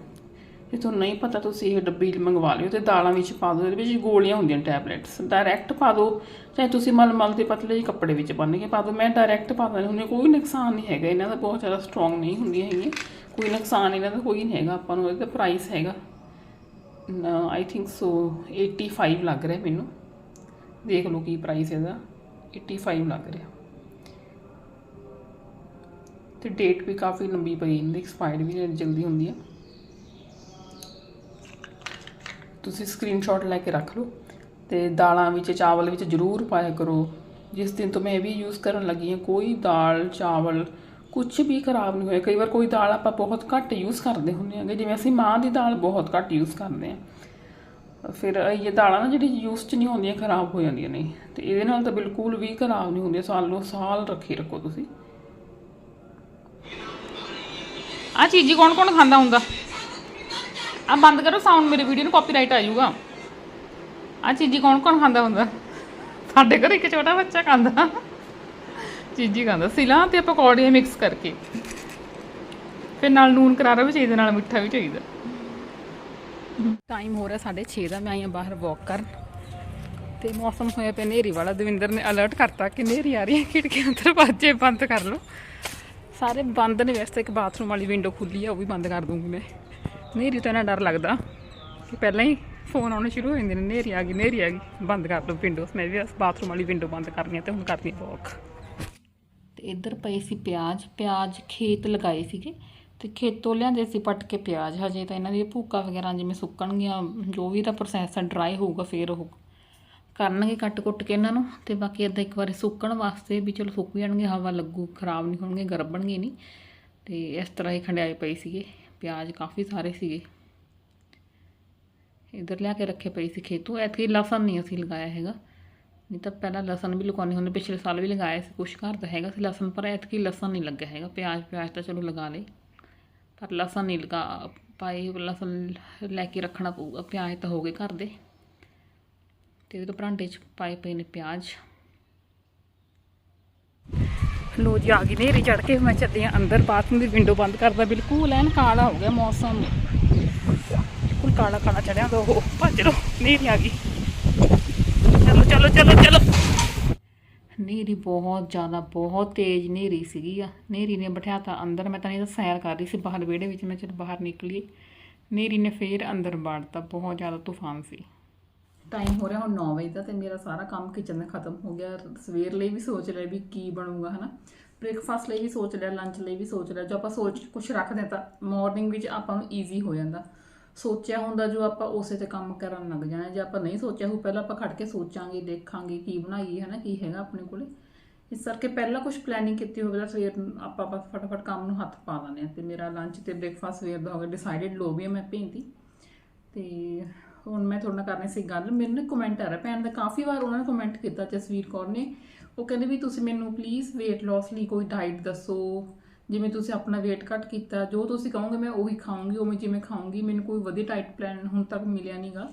ਜੇ ਤੁਹਾਨੂੰ ਨਹੀਂ ਪਤਾ, ਤੁਸੀਂ ਇਹ ਡੱਬੀ ਮੰਗਵਾ ਲਿਓ ਤੇ ਦਾਲਾਂ ਵਿੱਚ ਪਾ ਦਿਓ, ਇਹਦੇ ਵਿੱਚ ਗੋਲੀਆਂ ਹੁੰਦੀਆਂ ਟੈਬਲੇਟਸ ਡਾਇਰੈਕਟ ਪਾ ਦਿਓ, ਚਾਹੇ ਤੁਸੀਂ ਮਲਮਲ ਦੇ ਪਤਲੇ ਜਿਹੇ ਕੱਪੜੇ ਵਿੱਚ ਬੰਨ ਕੇ ਪਾ ਦਿਓ। ਮੈਂ ਡਾਇਰੈਕਟ ਪਾ ਦਿੰਦੀ ਹੁੰਦੀ ਕੋਈ ਨੁਕਸਾਨ ਨਹੀਂ ਹੈਗਾ, ਇਹਨਾਂ ਦਾ ਬਹੁਤ ਜ਼ਿਆਦਾ ਸਟਰੋਂਗ ਨਹੀਂ ਹੁੰਦੀਆਂ ਹੈਗੀਆਂ। ਕੋਈ ਨੁਕਸਾਨ ਇਹਨਾਂ ਦਾ ਕੋਈ ਨਹੀਂ ਹੈਗਾ, ਆਪਾਂ ਨੂੰ ਇਹਦਾ ਪ੍ਰਾਈਸ ਹੈਗਾ। ਆਈ ਥਿੰਕ ਸੋ 85 ਲੱਗ ਰਿਹਾ ਮੈਨੂੰ। ਦੇਖ ਲਓ ਕੀ ਪ੍ਰਾਈਸ ਇਹਦਾ 85 ਲੱਗ ਰਿਹਾ। ਤੇ ਡੇਟ ਵੀ ਕਾਫੀ ਲੰਬੀ ਪਈ, ਇਹਦੀ ਐਕਸਪਾਇਰ ਵੀ ਜਲਦੀ ਹੁੰਦੀ ਆ। ਤੁਸੀਂ ਸਕਰੀਨਸ਼ਾਟ ਲੈ ਕੇ ਰੱਖ ਲਓ ਤੇ ਦਾਲਾਂ ਵਿੱਚ, ਚਾਵਲ ਵਿੱਚ ਜ਼ਰੂਰ ਪਾਇਆ ਕਰੋ। ਜਿਸ ਦਿਨ ਤੋਂ ਮੈਂ ਇਹ ਵੀ ਯੂਜ਼ ਕਰਨ ਲੱਗੀ ਹਾਂ, ਕੋਈ ਦਾਲ, ਚਾਵਲ ਕੁਝ ਵੀ ਖਰਾਬ ਨਹੀਂ ਹੋਇਆ। ਕਈ ਵਾਰ ਕੋਈ ਦਾਲ ਆਪਾਂ ਬਹੁਤ ਘੱਟ ਯੂਜ਼ ਕਰਦੇ ਹੁੰਦੇ ਹਾਂਗੇ ਜਿਵੇਂ ਅਸੀਂ ਮਾਂ ਦੀ ਦਾਲ ਬਹੁਤ ਘੱਟ ਯੂਜ਼ ਕਰਦੇ ਹਾਂ। ਫਿਰ ਇਹ ਦਾਲਾਂ ਨਾ ਜਿਹੜੀ ਯੂਜ਼ 'ਚ ਨਹੀਂ ਹੁੰਦੀਆਂ, ਖਰਾਬ ਹੋ ਜਾਂਦੀਆਂ ਨੇ, ਤੇ ਇਹਦੇ ਨਾਲ ਤਾਂ ਬਿਲਕੁਲ ਵੀ ਖਰਾਬ ਨਹੀਂ ਹੁੰਦੀਆਂ, ਸਾਲੋਂ ਸਾਲ ਰੱਖੀ ਰੱਖੋ ਤੁਸੀਂ। ਆ ਚੀਜ਼ੀ ਕੌਣ ਕੌਣ ਖਾਂਦਾ ਹੁੰਦਾ? ਆ ਬੰਦ ਕਰੋ ਸਾਊਂਡ ਮੇਰੇ ਵੀਡੀਓ ਨੂੰ ਕਾਪੀਰਾਈਟ ਆ ਜਾਊਗਾ। ਆ ਚੀਜ਼ੀ ਕੌਣ ਕੌਣ ਖਾਂਦਾ ਹੁੰਦਾ? ਸਾਡੇ ਘਰ ਇੱਕ ਛੋਟਾ ਬੱਚਾ ਖਾਂਦਾ। ਚੀਜ਼ੀ ਖਾਂਦਾ। ਸਿਲਾ ਤੇ ਪਕੌੜੇ ਮਿਕਸ ਕਰਕੇ। ਫਿਰ ਨਾਲ ਨੂਨ ਕਰਾਰਾ ਵੀ ਚਾਹੀਦਾ, ਨਾਲ ਮਿੱਠਾ ਵੀ ਚਾਹੀਦਾ। ਟਾਈਮ ਹੋ ਰਿਹਾ 6:30 ਦਾ, ਮੈਂ ਆਈ ਹਾਂ ਬਾਹਰ ਵਾਕ ਕਰਨ। ਤੇ ਮੌਸਮ ਹੋਇਆ ਪਿਆ ਨੇਰੀ ਵਾਲਾ। ਦਵਿੰਦਰ ਨੇ ਅਲਰਟ ਕਰਤਾ ਕਿ ਨੇਰੀ ਆ ਰਹੀ ਹੈ। ਖਿੜਕੀਆਂ ਦਰਵਾਜ਼ੇ ਬੰਦ ਕਰ ਲਓ। ਸਾਰੇ ਬੰਦ ਨੇ, ਵੈਸੇ ਇੱਕ ਬਾਥਰੂਮ ਵਾਲੀ ਵਿੰਡੋ ਖੁੱਲੀ ਆ, ਉਹ ਵੀ ਬੰਦ ਕਰ ਦੂੰਗੀ ਮੈਂ। ਨੇਰੀ ਤੋਂ ਇਹਨਾਂ ਡਰ ਲੱਗਦਾ ਕਿ ਪਹਿਲਾਂ ਹੀ ਫੋਨ ਆਉਣੇ ਸ਼ੁਰੂ ਹੋ ਜਾਂਦੇ ਨੇ, ਨੇਰੀ ਆ ਗਈ, ਨੇਰੀ ਆ ਗਈ। ਬੰਦ ਕਰ ਦੋ ਵਿੰਡੋਸ ਮੈਂ ਵੀ ਬਾਥਰੂਮ ਵਾਲੀ ਵਿੰਡੋ ਬੰਦ ਕਰਨੀ ਹੈ ਤੇ ਹੁਣ ਕਰਨੀ ਵਾਕ ਤੇ ਇੱਧਰ ਪਏ ਸੀ ਪਿਆਜ਼ ਪਿਆਜ਼ ਖੇਤ ਲਗਾਏ ਸੀਗੇ ਤੇ ਖੇਤੋਂ ਲਿਆਂਦੇ ਸੀ ਪੱਟ ਕੇ ਪਿਆਜ਼। ਹਜੇ ਤਾਂ ਇਹਨਾਂ ਦੀ ਭੂਕਾ ਵਗੈਰਾ ਜਿਵੇਂ ਸੁੱਕਣਗੀਆਂ, ਜੋ ਵੀ ਦਾ ਪ੍ਰੋਸੈਸ ਆ ਡਰਾਈ ਹੋਊਗਾ, ਫੇਰ ਉਹ ਕਰਨਗੇ ਕੱਟ ਕੁੱਟ ਕੇ ਇਹਨਾਂ ਨੂੰ ਤੇ ਬਾਕੀ ਇਦਾਂ ਇੱਕ ਵਾਰੀ ਸੁੱਕਣ ਵਾਸਤੇ ਵੀ ਚਲੋ ਸੁੱਕ ਜਾਣਗੇ, ਹਵਾ ਲੱਗੂ, ਖਰਾਬ ਨਹੀਂ ਹੋਣਗੇ, ਗਰਬਣਗੇ ਨਹੀਂ। ਤੇ ਇਸ ਤਰ੍ਹਾਂ ਹੀ ਖੰਡਿਆਏ ਪਏ ਸੀਗੇ। ਪਿਆਜ਼ ਕਾਫੀ ਸਾਰੇ ਸੀਗੇ। ਇੱਧਰ ਲਿਆ ਕੇ ਰੱਖੇ ਪਈ ਸੀ ਖੇਤੋਂ। ਐਤਕੀ ਲਸਣ ਨਹੀਂ ਅਸੀਂ ਲਗਾਇਆ ਹੈਗਾ। ਨਹੀਂ ਤਾਂ ਪਹਿਲਾਂ ਲਸਣ ਵੀ ਲਗਾਉਂਦੇ ਹੁੰਦੇ। ਪਿਛਲੇ ਸਾਲ ਵੀ ਲਗਾਇਆ ਸੀ। ਕੁਛ ਘਰ ਦਾ ਹੈਗਾ ਸੀ ਲਸਣ, ਪਰ ਐਤਕੀ ਲਸਣ ਨਹੀਂ ਲੱਗਿਆ ਹੈਗਾ। ਪਿਆਜ਼ ਪਿਆਜ਼ ਤਾਂ ਚਲੋ ਲਗਾ ਲਈ ਪਰ ਲਸਣ ਨਹੀਂ ਲਗਾ, ਪਾਏ ਲਸਣ ਲੈ ਕੇ ਰੱਖਣਾ ਪਊਗਾ। ਪਿਆਜ਼ ਤਾਂ ਹੋ ਗਏ ਘਰ ਦੇ। ਤੇ ਇਹਦੇ ਤੋਂ ਪਰਾਂਠੇ ਚ ਪਾਏ ਪਏ ਨੇ ਪਿਆਜ਼। ਲੋ ਜੀ, ਆ ਗਈ ਨੇਰੀ ਚੜ ਕੇ। ਮੈਂ ਚੱਲਦੀ ਆਂ ਅੰਦਰ, ਬਾਥਰੂਮ ਦੀ ਵਿੰਡੋ ਬੰਦ ਕਰਦਾ, ਬਿਲਕੁਲ ਐਨ ਕਾਲਾ ਹੋ ਗਿਆ ਮੌਸਮ। ਬਿਲਕੁਲ ਕਾਲਾ ਕਾਲਾ ਚੜਿਆ ਦੋ ਉਹ ਭੱਜ ਲੋ ਨੇਰੀ ਆ ਗਈ। ਚਲੋ ਚਲੋ ਚਲੋ ਚਲੋ। ਨੇਰੀ ਬਹੁਤ ਜ਼ਿਆਦਾ, ਬਹੁਤ ਤੇਜ਼ ਨੇਰੀ ਸੀਗੀ ਆ। ਨੇਰੀ ਨੇ ਬਿਠਾਤਾ ਅੰਦਰ। ਮੈਂ ਤਾਂ ਨਹੀਂ ਤਾਂ ਸੈਰ ਕਰ ਰਹੀ ਸੀ ਬਾਹਰ ਵਿਹੜੇ ਵਿੱਚ। ਮੈਂ ਚਲ ਬਾਹਰ ਨਿਕਲੀ ਨੇਰੀ ਨੇ ਫੇਰ ਅੰਦਰ ਵੜਤਾ। ਬਹੁਤ ਜ਼ਿਆਦਾ ਤੂਫਾਨ ਸੀ। ਟਾਈਮ ਹੋ ਰਿਹਾ ਹੁਣ 9 ਵਜੇ ਦਾ ਤੇ ਮੇਰਾ ਸਾਰਾ ਕੰਮ ਕਿਚਨ ਦਾ ਖਤਮ ਹੋ ਗਿਆ। ਸਵੇਰ ਲਈ ਵੀ ਸੋਚ ਲਿਆ ਵੀ ਕੀ ਬਣੂਗਾ, ਹਨਾ? ਬ੍ਰੇਕਫਾਸਟ ਲਈ ਵੀ ਸੋਚ ਲਿਆ ਲੰਚ ਲਈ ਵੀ ਸੋਚ ਲਿਆ। ਜੋ ਆਪਾਂ ਸੋਚ ਕੁਝ ਰੱਖਦੇ ਹਾਂ ਤਾਂ ਮਾਰਨਿੰਗ ਵਿੱਚ ਆਪਾਂ ਨੂੰ ਈਜ਼ੀ ਹੋ ਜਾਂਦਾ। ਸੋਚਿਆ ਹੁੰਦਾ ਜੋ ਆਪਾਂ ਉਸੇ ਤੇ ਕੰਮ ਕਰਨ ਲੱਗ ਜਾਣਾ। ਜੇ ਆਪਾਂ ਨਹੀਂ ਸੋਚਿਆ ਹੋ ਪਹਿਲਾਂ ਆਪਾਂ ਖੜ ਕੇ ਸੋਚਾਂਗੇ, ਦੇਖਾਂਗੇ ਕੀ ਬਣਾਈਏ ਹਨਾ, ਕੀ ਹੈਗਾ ਆਪਣੇ ਕੋਲੇ। ਇਸ ਕਰਕੇ ਪਹਿਲਾਂ ਕੁਝ ਪਲੈਨਿੰਗ ਕੀਤੀ ਹੋਵੇ ਤਾਂ ਸਵੇਰ ਨੂੰ ਆਪਾਂ ਬਸ ਫਟਾਫਟ ਕੰਮ ਨੂੰ ਹੱਥ ਪਾ ਦਿੰਦੇ ਆ ਤੇ ਮੇਰਾ ਲੰਚ ਤੇ ਬ੍ਰੇਕਫਾਸਟ ਸਵੇਰ ਦਾ ਹੋ ਗਿਆ। ਡਿਸਾਈਡਡ ਲੋ ਵੀ ਮੈਂ ਭੇਂਦੀ ਤੇ ਹੁਣ ਮੈਂ ਤੁਹਾਡੇ ਨਾਲ ਕਰਨੀ ਸੀ ਗੱਲ। ਮੈਨੂੰ ਨਾ ਕਮੈਂਟ ਆ ਰਿਹਾ। ਭੈਣ ਦਾ ਕਾਫੀ ਵਾਰ ਉਹਨਾਂ ਨੇ ਕਮੈਂਟ ਕੀਤਾ, ਜਸਵੀਰ ਕੌਰ ਨੇ। ਉਹ ਕਹਿੰਦੇ ਵੀ ਤੁਸੀਂ ਮੈਨੂੰ ਪਲੀਜ਼ weight loss ਲਈ ਕੋਈ ਡਾਈਟ ਦੱਸੋ। ਜਿਵੇਂ ਤੁਸੀਂ ਆਪਣਾ weight ਘੱਟ ਕੀਤਾ, ਜੋ ਤੁਸੀਂ ਕਹੋਗੇ ਮੈਂ ਉਹੀ ਖਾਊਂਗੀ, ਉਵੇਂ ਜਿਵੇਂ ਖਾਊਂਗੀ। ਮੈਨੂੰ ਕੋਈ ਵਧੀਆ ਡਾਈਟ ਪਲਾਨ ਹੁਣ ਤੱਕ ਮਿਲਿਆ ਨਹੀਂਗਾ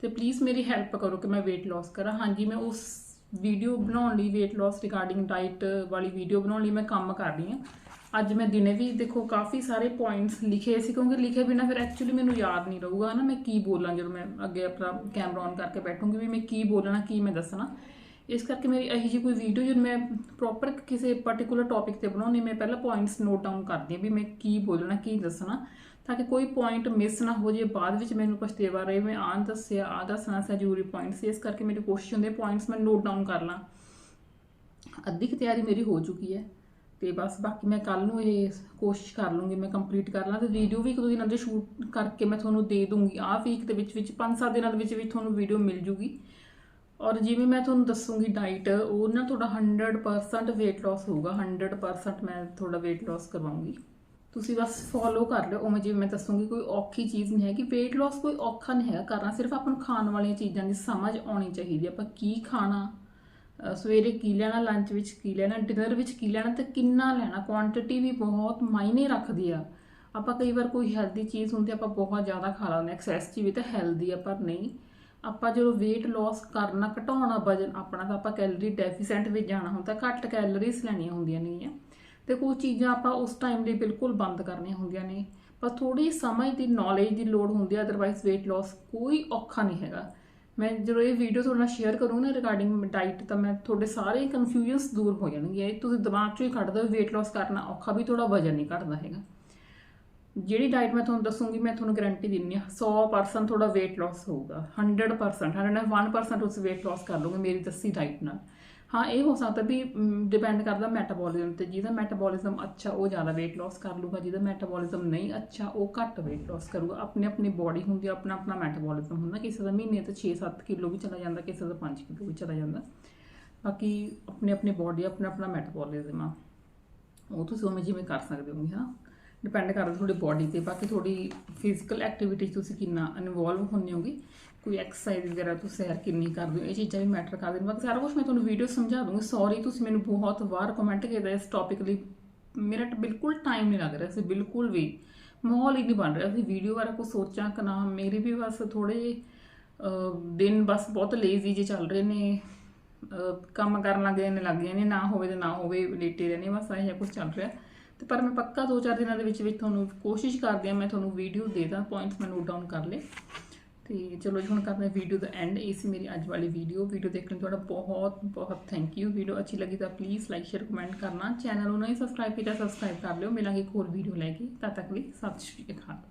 ਤੇ ਪਲੀਜ਼ ਮੇਰੀ ਹੈਲਪ ਕਰੋ ਕਿ ਮੈਂ weight loss ਕਰਾਂ। ਹਾਂਜੀ, ਮੈਂ ਉਸ ਵੀਡੀਓ ਬਣਾਉਣ ਲਈ weight loss ਰਿਗਾਰਡਿੰਗ ਡਾਈਟ ਵਾਲੀ ਵੀਡੀਓ ਬਣਾਉਣ ਲਈ ਮੈਂ ਕੰਮ ਕਰ ਰਹੀ ਹਾਂ। ਅੱਜ ਮੈਂ ਦਿਨੇ ਵੀ ਦੇਖੋ ਕਾਫੀ ਸਾਰੇ ਪੁਆਇੰਟਸ ਲਿਖੇ ਸੀ, ਕਿਉਂਕਿ ਲਿਖੇ ਬਿਨਾ ਫਿਰ ਐਕਚੁਅਲੀ ਮੈਨੂੰ ਯਾਦ ਨਹੀਂ ਰਹੂਗਾ ਨਾ ਮੈਂ ਕੀ ਬੋਲਾਂ ਜਦੋਂ ਮੈਂ ਅੱਗੇ ਆਪਣਾ ਕੈਮਰਾ ਔਨ ਕਰਕੇ ਬੈਠੂੰਗੀ ਵੀ ਮੈਂ ਕੀ ਬੋਲਣਾ, ਕੀ ਮੈਂ ਦੱਸਣਾ। ਇਸ ਕਰਕੇ ਮੇਰੀ ਇਹੀ ਜਿਹੀ ਕੋਈ ਵੀਡੀਓ ਜਦ ਮੈਂ ਪ੍ਰੋਪਰ ਕਿਸੇ ਪਾਰਟਿਕੂਲਰ ਟੌਪਿਕ ਤੇ ਬਣਾਉਣੀ ਮੈਂ ਪਹਿਲਾਂ ਪੁਆਇੰਟਸ ਨੋਟ ਡਾਊਨ ਕਰਦੀ ਹਾਂ ਵੀ ਮੈਂ ਕੀ ਬੋਲਣਾ, ਕੀ ਦੱਸਣਾ, ਤਾਂ ਕਿ ਕੋਈ ਪੁਆਇੰਟ ਮਿਸ ਨਾ ਹੋ ਜੇ ਬਾਅਦ ਵਿੱਚ ਮੈਨੂੰ ਪਛਤੇਵਾ ਰਹੇ ਮੈਂ ਆਹ ਦੱਸਿਆ ਆ ਦੱਸਣਾ ਸੀ ਜ਼ਰੂਰੀ ਪੁਆਇੰਟਸ ਇਸ ਕਰਕੇ ਮੇਰੀ ਕੋਸ਼ਿਸ਼ ਹੁੰਦੀ ਪੁਆਇੰਟਸ ਮੈਂ ਨੋਟ ਡਾਊਨ ਕਰ ਲਾਂ। ਅੱਧੀ ਕੁ ਤਿਆਰੀ ਮੇਰੀ ਹੋ ਚੁੱਕੀ ਹੈ। ਤੇ ਬਸ ਬਾਕੀ ਮੈਂ ਕੱਲ ਨੂੰ ਇਹ ਕੋਸ਼ਿਸ਼ ਕਰ ਲੂੰਗੀ, ਮੈਂ ਕੰਪਲੀਟ ਕਰ ਲਾਂ ਤੇ ਵੀਡੀਓ ਵੀ ਇੱਕ ਦੋ ਦਿਨਾਂ ਦੇ ਸ਼ੂਟ ਕਰਕੇ ਮੈਂ ਤੁਹਾਨੂੰ ਦੇ ਦੂੰਗੀ। ਆਹ ਵੀਕ ਦੇ ਵਿੱਚ ਵਿੱਚ 5-7 ਦਿਨਾਂ ਦੇ ਵਿੱਚ ਵੀ ਤੁਹਾਨੂੰ ਵੀਡੀਓ ਮਿਲ ਜੂਗੀ। ਔਰ ਜਿਵੇਂ ਮੈਂ ਤੁਹਾਨੂੰ ਦੱਸੂਗੀ ਡਾਈਟ ਉਹ ਨਾ ਤੁਹਾਡਾ 100% weight loss ਹੋਊਗਾ। 100% ਮੈਂ ਤੁਹਾਡਾ weight loss ਕਰਵਾਉਂਗੀ। ਤੁਸੀਂ ਬਸ ਫੋਲੋ ਕਰ ਲਿਓ। ਉਵੇਂ ਜਿਵੇਂ ਮੈਂ ਦੱਸੂਗੀ, ਕੋਈ ਔਖੀ ਚੀਜ਼ ਨਹੀਂ ਹੈ ਕਿ weight loss ਕੋਈ ਔਖਾ ਨਹੀਂ ਹੈਗਾ। ਕਰਨਾ ਸਿਰਫ ਆਪਾਂ ਨੂੰ ਖਾਣ ਵਾਲੀਆਂ ਚੀਜ਼ਾਂ ਦੀ ਸਮਝ ਆਉਣੀ ਚਾਹੀਦੀ ਆਪਾਂ ਕੀ ਖਾਣਾ ਸਵੇਰੇ ਕੀ ਲੈਣਾ ਲੰਚ ਵਿੱਚ ਕੀ ਲੈਣਾ ਡਿਨਰ ਵਿੱਚ ਕੀ ਲੈਣਾ ਤੇ ਕਿੰਨਾ ਲੈਣਾ। ਕੁਆਂਟੀਟੀ ਵੀ ਬਹੁਤ ਮਾਇਨੇ ਰੱਖਦੀ ਆ। ਆਪਾਂ ਕਈ ਵਾਰ ਕੋਈ ਹੈਲਦੀ ਚੀਜ਼ ਹੁੰਦੀ ਆਪਾਂ ਬਹੁਤ ਜ਼ਿਆਦਾ ਖਾ ਲੈਂਦੇ ਐਕਸੈਸ ਚ ਵੀ ਤਾਂ ਹੈਲਦੀ ਆ, ਪਰ ਨਹੀਂ। ਆਪਾਂ ਜਦੋਂ weight loss ਕਰਨਾ, ਘਟਾਉਣਾ ਵਜਨ ਆਪਣਾ, ਤਾਂ ਆਪਾਂ ਕੈਲਰੀ ਡੈਫੀਸੈਂਟ ਵਿੱਚ ਜਾਣਾ ਹੁੰਦਾ, ਘੱਟ ਕੈਲਰੀਜ਼ ਲੈਣੀਆਂ ਹੁੰਦੀਆਂ ਨੇ ਤੇ ਕੁਝ ਚੀਜ਼ਾਂ ਆਪਾਂ ਉਸ ਟਾਈਮ ਲਈ ਬਿਲਕੁਲ ਬੰਦ ਕਰਨੀਆਂ ਹੁੰਦੀਆਂ ਨੇ। ਪਰ ਥੋੜੀ ਸਮਝ ਦੀ ਨੌਲੇਜ ਦੀ ਲੋੜ ਹੁੰਦੀ ਹੈ ਅਦਰਵਾਈਜ਼ weight loss ਕੋਈ ਔਖਾ ਨਹੀਂ ਹੈਗਾ। ਮੈਂ ਜਦੋਂ ਇਹ ਵੀਡੀਓ ਤੁਹਾਡੇ ਨਾਲ ਸ਼ੇਅਰ ਕਰੂੰ ਨਾ ਰਿਗਾਰਡਿੰਗ ਡਾਈਟ ਤਾਂ ਮੈਂ ਤੁਹਾਡੇ ਸਾਰੇ ਕਨਫਿਊਜ਼ਨਸ ਦੂਰ ਹੋ ਜਾਣਗੇ ਇਹ ਤੁਸੀਂ ਦਿਮਾਗ ਚੋਂ ਹੀ ਕੱਢ ਦਿਓ, weight loss ਕਰਨਾ ਔਖਾ ਵੀ ਥੋੜਾ ਵਜਨ ਨਹੀਂ ਘਟਦਾ ਹੈਗਾ। ਜਿਹੜੀ ਡਾਈਟ ਮੈਂ ਤੁਹਾਨੂੰ ਦੱਸੂਗੀ, ਮੈਂ ਤੁਹਾਨੂੰ ਗਾਰੰਟੀ ਦਿੰਨੀ ਆ 100% ਤੁਹਾਡਾ weight loss ਹੋਊਗਾ। 100% 101% ਤੁਸੀਂ weight loss ਕਰ ਲਓਗੇ ਮੇਰੀ ਦੱਸੀ ਡਾਈਟ ਨਾਲ। ਹਾਂ, ਇਹ ਹੋ ਸਕਦਾ ਵੀ ਡਿਪੈਂਡ ਕਰਦਾ ਮੈਟਾਬੋਲਿਜ਼ਮ ਤੇ, ਜਿਹਦਾ ਮੈਟਾਬੋਲਿਜ਼ਮ ਅੱਛਾ, ਉਹ ਜ਼ਿਆਦਾ weight loss ਕਰ ਲੂਗਾ ਜਿਹਦਾ ਮੈਟਾਬੋਲਿਜ਼ਮ ਨਹੀਂ ਅੱਛਾ, ਉਹ ਘੱਟ weight loss ਕਰੂਗਾ। ਆਪਣੀ ਆਪਣੀ ਬੋਡੀ ਹੁੰਦੀ ਆਪਣਾ ਆਪਣਾ ਮੈਟਾਬੋਲਿਜ਼ਮ ਹੁੰਦਾ। ਕਿਸੇ ਦਾ ਮਹੀਨੇ ਤੇ 6-7 ਕਿਲੋ ਵੀ ਚਲਾ ਜਾਂਦਾ, ਕਿਸੇ ਦਾ 5 ਕਿਲੋ ਵੀ ਚਲਾ ਜਾਂਦਾ। ਬਾਕੀ ਆਪਣੀ, ਆਪਣੇ ਬੋਡੀ ਆਪਣਾ ਆਪਣਾ ਮੈਟਾਬੋਲਿਜ਼ਮ ਆ। ਉਹ ਤੁਸੀਂ ਉਵੇਂ ਜਿਵੇਂ ਕਰ ਸਕਦੇ ਹੋ ਹਾਂ। ਡਿਪੈਂਡ ਕਰਦਾ ਤੁਹਾਡੀ ਬੋਡੀ ਤੇ। ਬਾਕੀ ਤੁਹਾਡੀ ਫਿਜ਼ੀਕਲ ਐਕਟੀਵਿਟੀ ਤੁਸੀਂ ਕਿੰਨਾ ਇਨਵੋਲਵ ਹੁੰਨੇ ਹੋਗੇ। ਕੋਈ ਐਕਸਰਸਾਈਜ਼ ਵਗੈਰਾ ਤੁਸੀਂ ਸੈਰ ਕਿੰਨੀ ਕਰਦੇ ਹੋ, ਇਹ ਚੀਜ਼ਾਂ ਵੀ ਮੈਟਰ ਕਰਦੀਆਂ ਨੇ। ਬਾਕੀ ਸਾਰਾ ਕੁਝ ਮੈਂ ਤੁਹਾਨੂੰ ਵੀਡੀਓ ਸਮਝਾ ਦੂੰਗੀ। ਸੌਰੀ ਤੁਸੀਂ ਮੈਨੂੰ ਬਹੁਤ ਵਾਰ ਕਮੈਂਟ ਕੀਤਾ ਇਸ ਟੌਪਿਕ ਲਈ। ਮੇਰਾ ਬਿਲਕੁਲ ਟਾਈਮ ਨਹੀਂ ਲੱਗ ਰਿਹਾ ਸੀ, ਬਿਲਕੁਲ ਵੀ। ਮਾਹੌਲ ਹੀ ਨਹੀਂ ਬਣ ਰਿਹਾ ਸੀ। ਵੀਡੀਓ ਬਾਰੇ ਕੁਝ ਸੋਚਾਂ ਕਿ ਨਾ, ਮੇਰੇ ਵੀ ਬਸ ਥੋੜੇ ਦਿਨ ਬਸ ਬਹੁਤ ਲੇਜ਼ੀ ਜੇ ਚੱਲ ਰਹੇ ਨੇ। ਕੰਮ ਕਰਨ ਲੱਗ ਜਾਂਦੇ ਲੱਗ ਜਾਂਦੇ ਨੇ, ਨਾ ਹੋਵੇ ਤੇ ਨਾ ਹੋਵੇ, ਲੇਟੇ ਰਹਿੰਦੇ ਬਸ ਇਹ ਜਿਹਾ ਕੁਝ ਚੱਲ ਰਿਹਾ। ਤੇ ਪਰ ਮੈਂ ਪੱਕਾ 2-4 ਦਿਨਾਂ ਦੇ ਵਿੱਚ ਵਿੱਚ ਤੁਹਾਨੂੰ ਕੋਸ਼ਿਸ਼ ਕਰਦੀ ਹਾਂ, ਮੈਂ ਤੁਹਾਨੂੰ ਵੀਡੀਓ ਦੇ ਦਾਂ ਪੁਆਇੰਟਸ ਮੈਂ ਨੋਟ ਡਾਊਨ ਕਰ ਲਏ। ਤੇ ਚਲੋ ਜੀ, ਹੁਣ ਕਰਦੇ ਵੀਡੀਓ ਦਾ ਐਂਡ ਇਹ ਸੀ ਮੇਰੀ ਅੱਜ ਵਾਲੀ ਵੀਡੀਓ ਵੀਡੀਓ ਦੇਖਣ ਲਈ ਤੁਹਾਡਾ ਬਹੁਤ ਬਹੁਤ ਥੈਂਕ ਯੂ ਵੀਡੀਓ ਅੱਛੀ ਲੱਗੀ ਤਾਂ ਪਲੀਜ਼ ਲਾਈਕ ਸ਼ੇਅਰ ਕਮੈਂਟ ਕਰਨਾ। ਚੈਨਲ ਨੂੰ ਨਹੀਂ ਸਬਸਕ੍ਰਾਈਬ ਕੀਤਾ ਸਬਸਕ੍ਰਾਈਬ ਕਰ ਲਿਓ। ਮਿਲਾਂਗੇ ਇੱਕ ਹੋਰ ਵੀਡੀਓ ਲੈ ਕੇ। ਤਦ ਤੱਕ ਲਈ ਸਤਿ ਸ਼੍ਰੀ ਅਕਾਲ।